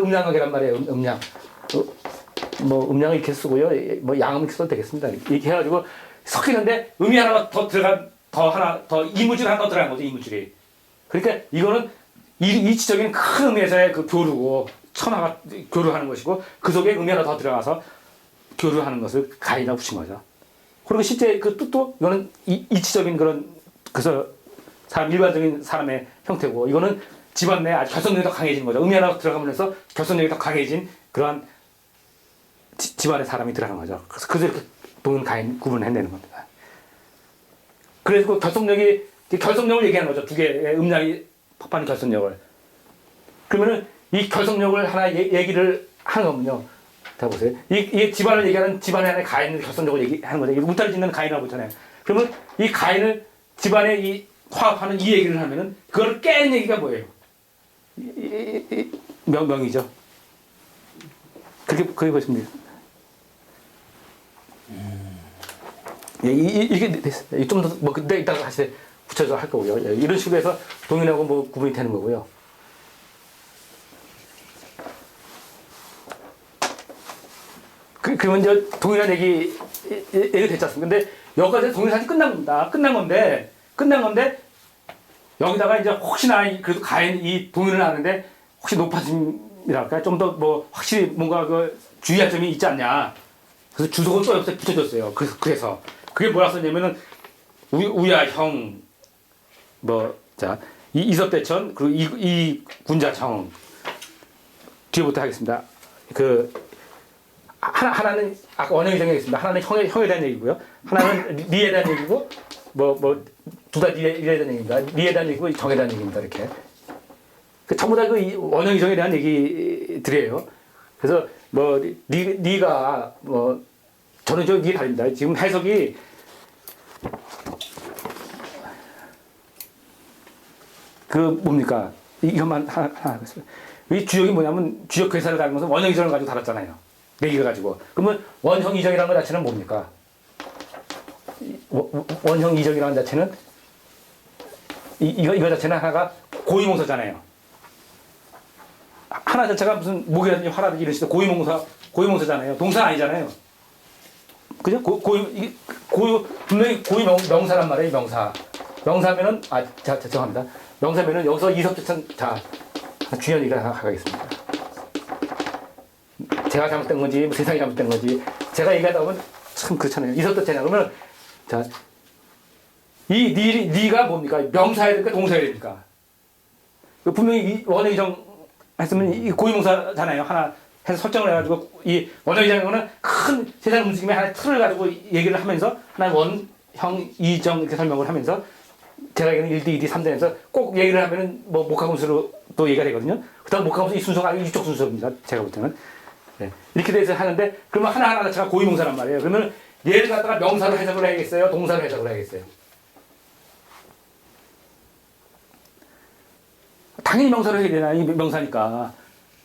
음량학이란 말이에요. 음, 음량. 어, 뭐 음량을 이렇게 쓰고요. 뭐 양음 이렇게 써도 되겠습니다. 이렇게 해가지고 섞이는데 음이 하나가 더 들어간 더 하나 더 이물질 하나 더 들어간 거죠. 이물질이. 그러니까 이거는 이, 이치적인 큰 음에서의 그 교류고 천하가 교류하는 것이고 그 속에 음이 하나 더 들어가서 교류하는 것을 가인이라고 붙인 거죠. 그리고 실제 그 뜻도 이거는 이, 이치적인 그런 그래서 사람 일반적인 사람의 형태고 이거는 집안 내에 아주 결속력이 더 강해진 거죠. 음이 하나 들어가면서 결속력이 더 강해진 그러한 지- 집안의 사람이 들어간 거죠. 그래서 그래서 가인 구분해내는 겁니다. 그래서 그 결속력이 이 결속력을 얘기하는 거죠. 두 개의 음량이 폭발하는 결속력을. 그러면은 이 결속력을 하나 얘- 얘기를 하는 거군요. 자 보세요. 이, 이 집안을 얘기하는 집안의 하나의 가인의 결속력을 얘기하는 거죠. 이 울타리 짓는 가인이라고 했잖아요. 그러면 이 가인을 집안에 이 화합하는 이 얘기를 하면은 그걸 깨는 얘기가 뭐예요? 이- 이- 이- 명, 명이죠. 그렇게, 그렇게 보시면 돼요. 예, 이, 이, 이게 됐어요. 좀더, 뭐, 그때 이따가 다시 붙여서 할 거고요. 예, 이런 식으로 해서 동일하고 뭐 구분이 되는 거고요. 그, 그러면 이제 동일한 얘기, 얘기 됐지 않습니까? 근데 여기까지 동일한 이 끝난 겁니다. 끝난 건데, 끝난 건데, 여기다가 이제 혹시나 이- 그래도 가인 이 동의를 하는데 혹시 높아짐이랄까 좀 더 뭐 확실히 뭔가 그 주의할 점이 있지 않냐. 그래서 주석을 또 옆에 붙여줬어요. 그래서 그래서. 그게 뭐라 썼냐면은 우, 우야 형 뭐 자 이섭대천 그리고 이, 이 군자청 뒤에부터 하겠습니다. 그 하나 하나는 아까 원형이 정해있습니다. 하나는 형에 형에 대한 얘기고요. 하나는 리- 리에 대한 얘기고 뭐 뭐 두다 리에, 리에 대한 얘기입니다. 리에 대한 얘기고 정에 대한 얘기입니다. 이렇게. 그 전부 다 그 원형 이정에 대한 얘기들이에요. 그래서 뭐 리, 리가 뭐 저는 저 이해 다릅니다. 지금 해석이 그 뭡니까? 이- 이것만 하나, 하나 하겠습니다. 이 주역이 뭐냐면 주역 회사를 다는 것은 원형 이정을 가지고 다뤘잖아요. 네 개를 가지고. 그러면 원형 이정이라는 것 자체는 뭡니까? 원형 이정이라는 자체는 이, 이거, 이거 자체는 하나가 고유명사잖아요. 하나 자체가 무슨 목이라든지 화라든지 이런 식으로 고유명사, 고유명사잖아요. 동사 아니잖아요. 그죠? 고, 고유, 이, 고유, 분명히 고유 명, 사란 말이에요, 명사. 명사면은, 아, 자, 죄송합니다. 명사면은 여기서 이섭제천, 자, 중요한 얘기를 하나 하겠습니다. 제가 잘못된 건지, 뭐 세상이 잘못된 건지, 제가 얘기하다 보면 참 그렇잖아요. 이섭제천이야. 그러면, 자, 이 니, 니가 뭡니까? 명사야 됩니까? 동사야 됩니까? 그 분명히 이 원형이정 했으면 이 고유명사잖아요. 하나 해서 설정을 해가지고 이 원형이정은 큰 세상 움직임의 하나의 틀을 가지고 얘기를 하면서 하나의 원형 이정 이렇게 설명을 하면서 제가 얘기하는 1대, 2대, 3대에서 꼭 얘기를 하면은 뭐 목화분수로 또 얘기가 되거든요. 그 다음 목화분수 이 순서가 아니고 이쪽 순서입니다. 제가 볼 때는. 네. 이렇게 돼서 하는데 그러면 하나하나 자체가 고유명사란 말이에요. 그러면 얘를 갖다가 명사로 해석을 해야겠어요? 동사로 해석을 해야겠어요? 당연히 명사로 해야 되나? 이 명사니까.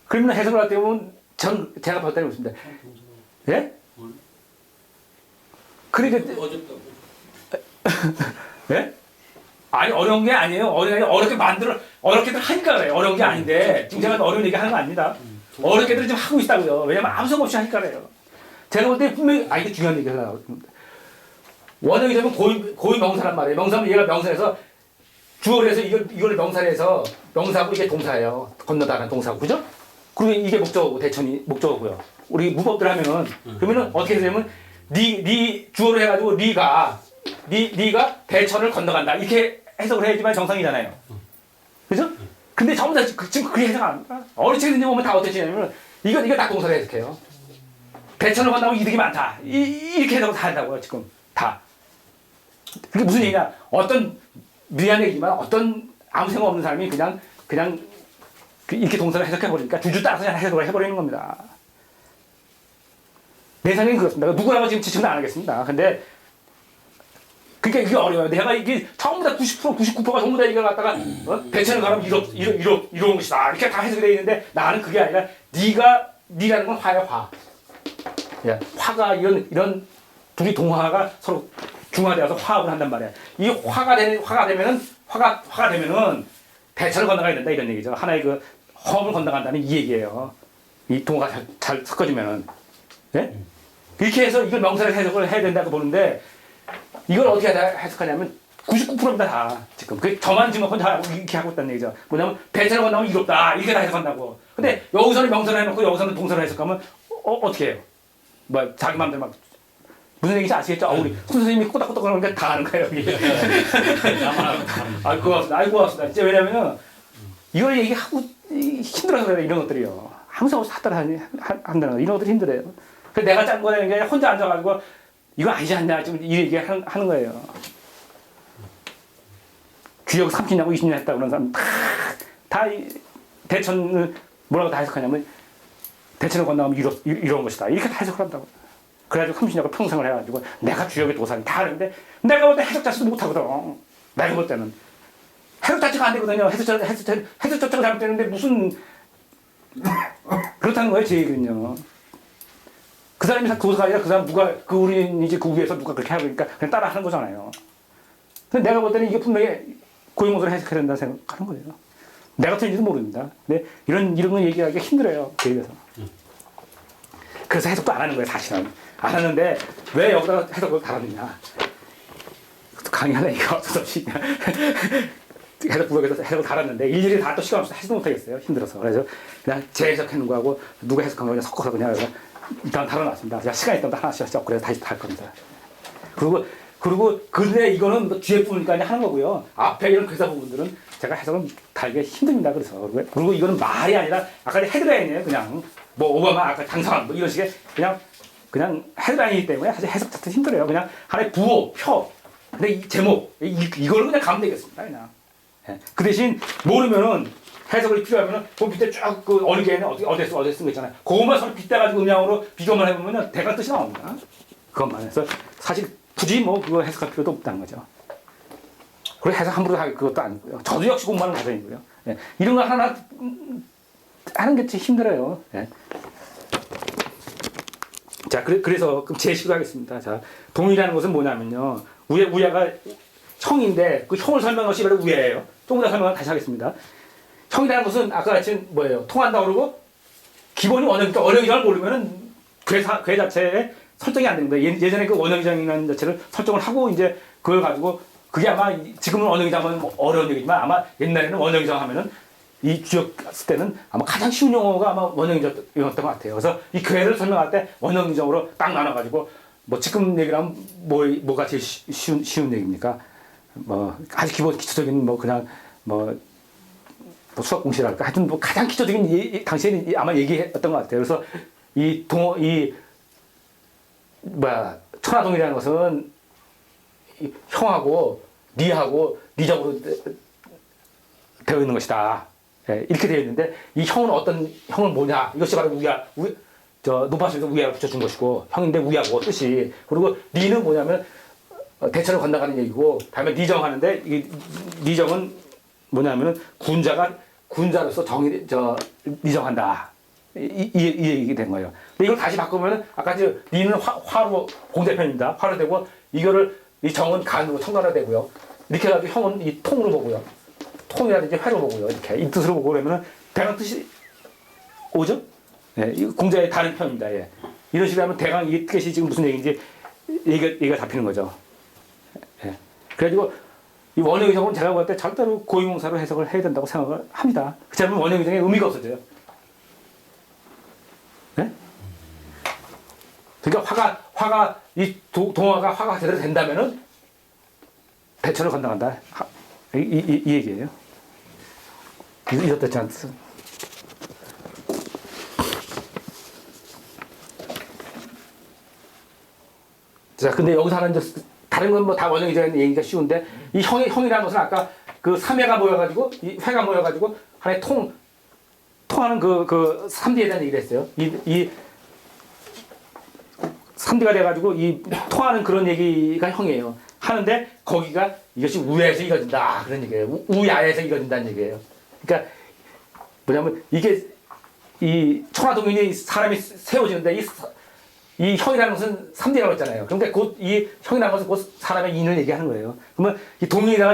그러면 해석을 할 때 보면 전 제가 볼 때는 그렇습니다. 예? 그러니까 어렵다고. 예? 아니 어려운 게 아니에요. 어려운 게 어렵게 만들어 어렵게들 하니까 그래요 어려운 게 아닌데. 지금 제가 어려운 얘기 하는 거 아닙니다. 어렵게들 지금 하고 있다고요. 왜냐면 아무 생각 없이 하니까 그래요. 제가 볼 때 분명히 아 이게 중요한 얘기가 나옵니다. 원형이 되면 고유, 고유 명사란 말이에요. 명사면 얘가 명사에서 주어를 해서 이걸, 이걸 명사를 해서 명사고 이게 동사예요. 건너다라는 동사고. 그죠? 그리고 이게 목적어고 대천이 목적어고요. 우리 무법들 하면은 그러면은 어떻게 되냐면 니, 니 주어를 해가지고 니가 니, 니가 대천을 건너간다. 이렇게 해석을 해야지만 정상이잖아요. 그죠? 근데 전부 다 그- 지금 그게 해석 안 합니다. 어느 책이든지 보면 다 어떻게 하냐면 이건 이거 다 동사로 해석해요. 대천을 건너면 이득이 많다. 이, 이렇게 해석을 다 한다고요. 지금 다. 그게 무슨 얘기냐? 어떤 미안 얘기지만 어떤 아무 생각 없는 사람이 그냥 그냥 그 이렇게 동사를 해석해 버리니까 주주 따라서 그냥 해석을 해버리는 겁니다. 내 생각엔 그렇습니다. 누구라고 지금 지칭은 안 하겠습니다. 근데 그러니까 이게 어려워요. 내가 이게 다90% 99%가 전부 다 이걸 갖다가 어? 대천을 가면 이러 이러 이러 이러는 것이다. 이렇게 다 해석이 되어 있는데 나는 그게 아니라 네가 네라는 건 화야 화. 야, 화가 이런 이런 둘이 동화가 서로 중화되어서 화합을 한단 말이야. 이 화가 되는 화가 되면은 화가 화가 되면은 대천을 건너가야 된다 이런 얘기죠. 하나의 그 허업을 건너간다는 이 얘기예요. 이 동화가 잘, 잘 섞어지면은. 예? 이렇게 해서 이걸 명사를 해석을 해야 된다고 보는데 이걸 어떻게 다 해석하냐면 99%입니다 다. 지금. 그 저만 지금 혼자 이렇게 하고 있다는 얘기죠. 뭐냐면 배차를 건너면 이롭다. 이렇게 다 해석한다고. 근데 여기서는 명사를 해놓고 여기서는 동사를 해석하면 어, 어떻게 해요? 뭐 자기 마음대로 막 무슨 얘기인지 아시겠죠? 아, 우리 손 선생님이 꼬닥꼬닥 그러는 게다 아는 거예요 여기. 아 고맙습니다. 아 고맙습니다. 진짜 왜냐면은 이걸 얘기하고 이- 힘들어서 그래요 이런 것들이요. 항상 하더라 한다는 거. 이런 것들이 힘들어요. 그래서 내가 짠 거라는 게 혼자 앉아가지고 이거 아니지 않냐 지금 이 얘기 하는, 하는 거예요. 귀역 30년 하고 20년 했다 그런 사람 다 다 대천을 뭐라고 다 해석하냐면 대천을 건너면 이런, 이런 것이다. 이렇게 다 해석을 한다고 그래가지고 30년을 평생을 해가지고 내가 주역의 도산이 다 하는데 내가 볼때 해석 자체도 못하거든. 내가 볼 때는. 해석 자체가 안 되거든요. 해석 자 해석 자 해석 자체가 잘못되는데 무슨 그렇다는 거예요 제 얘기는요. 그 사람이 그 도사가 아니라 그 사람 누가 그 우리 이제 그 위에서 누가 그렇게 하고 그러니까 그냥 따라 하는 거잖아요. 근데 내가 볼 때는 이게 분명히 고용모사를 해석해야 된다는 생각하는 거예요. 내가 틀린지도 모릅니다. 근데 이런 이런 거 얘기하기가 힘들어요 그 얘기에서 그래서 해석도 안 하는 거예요 사실은 안 하는데 왜 여기다가 해석을 달았느냐. 또 강의하네 이거 없이 그냥 해석 부록에서 해석을 달았는데 일일이 다 또 시간 없어서 하지도 못하겠어요 힘들어서. 그래서 그냥 재해석하는 거하고 누가 해석한 거 그냥 섞어서 그냥 일단 달아놨습니다. 제가 시간 있다면 하나씩 하시죠. 그래서 다시 달 겁니다. 그리고 그리고 근데 이거는 뭐 뒤에 부분까지 하는 거고요. 앞에 이런 괴사 부분들은 제가 해석은 달기 힘듭니다 그래서 그리고- 이거는 말이 아니라 아까 헤드라인이에요 그냥 뭐 오바마 아까 장사한 뭐 이런 식의 그냥 그냥 헤드라인이기 때문에 사실 해석 자체 힘들어요 그냥 하나의 부호 표 근데 이 제목 이, 이걸로 그냥 가면 되겠습니다 그냥 예. 그 대신 모르면은 해석을 필요하면은 그 밑에 쭉그 어느 개는 어디 어디서 어디 쓴거 있잖아요. 그것만 서로 빗대가지고 음양으로 비교만 해보면은 대강 뜻이 나옵니다. 그것만 해서 사실 굳이 뭐 그거 해석할 필요도 없다는 거죠. 그리고 해석 함부로 할 그것도 아니고요. 저도 역시 공부하는 과정이고요. 예. 이런 거 하나 음, 하는 게좀 힘들어요. 예. 자, 그래, 그래서 그럼 제식으로 하겠습니다. 자, 동이라는 것은 뭐냐면요. 우야, 우야가 형인데 그 형을 설명한 것이 바로 우야예요. 조금 더 설명을 다시 하겠습니다. 형이라는 것은 아까 같이 뭐예요? 통한다 그러고 기본이 원형이니까 원형이장을 모르면은 괴사, 괴 자체에 설정이 안 됩니다. 예, 예전에 그 원형이장이라는 자체를 설정을 하고 이제 그걸 가지고 그게 아마 이- 지금은 원형이장은 뭐 어려운 얘기지만 아마 옛날에는 원형이장 하면은 이 주역 쓸 때는 아마 가장 쉬운 용어가 아마 원형이장이었던 것 같아요. 그래서 이 괴를 설명할 때 원형이장으로 딱 나눠가지고 뭐 지금 얘기를 하면 뭐, 뭐가 제일 쉬- 쉬운, 쉬운 얘기입니까? 뭐 아주 기본 기초적인 뭐 그냥 뭐, 뭐 수학 공식이랄까 하여튼 뭐 가장 기초적인 예, 예, 당시에는 이- 아마 얘기했던 것 같아요. 그래서 이 동어 이 뭐야 천하동이라는 것은 이 형하고 니하고 니적으로 되어 있는 것이다. 예, 이렇게 되어 있는데 이 형은 어떤 형은 뭐냐? 이것이 바로 우야 우, 저 높아심에서 우야를 붙여준 것이고 형인데 우야고 뜻이 그리고 니는 뭐냐면 어, 대천을 건너가는 얘기고 다음에 니정하는데 이 니정은 뭐냐면은 군자가 군자로서 정의 저 니정한다 이, 이, 이 얘기 된 거예요. 근데 이걸 다시 바꾸면은 아까 저 니는 화, 화로 공대편입니다. 화로 되고 이거를 이 정은 간으로 청간화 되고요. 이렇게 해가지고 형은 이 통으로 보고요. 통이라든지 회로 보고요. 이렇게 이 뜻으로 보고 그러면은 대강 뜻이 오죠? 예, 이 공자의 다른 편입니다. 예. 이런 식으로 하면 대강 이 뜻이 지금 무슨 얘기인지 얘기가, 얘기가 잡히는 거죠. 예. 그래가지고 이 원형의정은 제가 볼때 절대로 고유명사로 해석을 해야 된다고 생각을 합니다. 그렇지 원형의정의 의미가 없어져요. 네? 그러니까 화가 화가 이 도, 동화가 화가 제대로 된다면은 대천을 건너간다. 하- 이, 이, 이, 이 얘기예요. 이- 이렇다 않습 자, 근데 여기서 하는 다른 건 뭐 다 원형이 되는 얘기가 쉬운데 이 형이 형이라는 것은 아까 그 삼회가 모여가지고 이 회가 모여가지고 하나의 통 통하는 그그 삼디에 대한 얘기를 했어요. 이 이 삼디가 돼가지고 이 통하는 그런 얘기가 형이에요. 하는데 거기가 이것이 우야에서 이루어진다 그런 얘기예요. 우, 우야에서 이루어진다는 얘기예요. 그러니까 뭐냐면 이게 이 천하동인이 사람이 세워지는데 이, 사- 이 형이라는 것은 삼디라고 했잖아요. 그러니까 곧 이 형이라는 것은 곧 사람의 인을 얘기하는 거예요. 그러면 이 동인이라는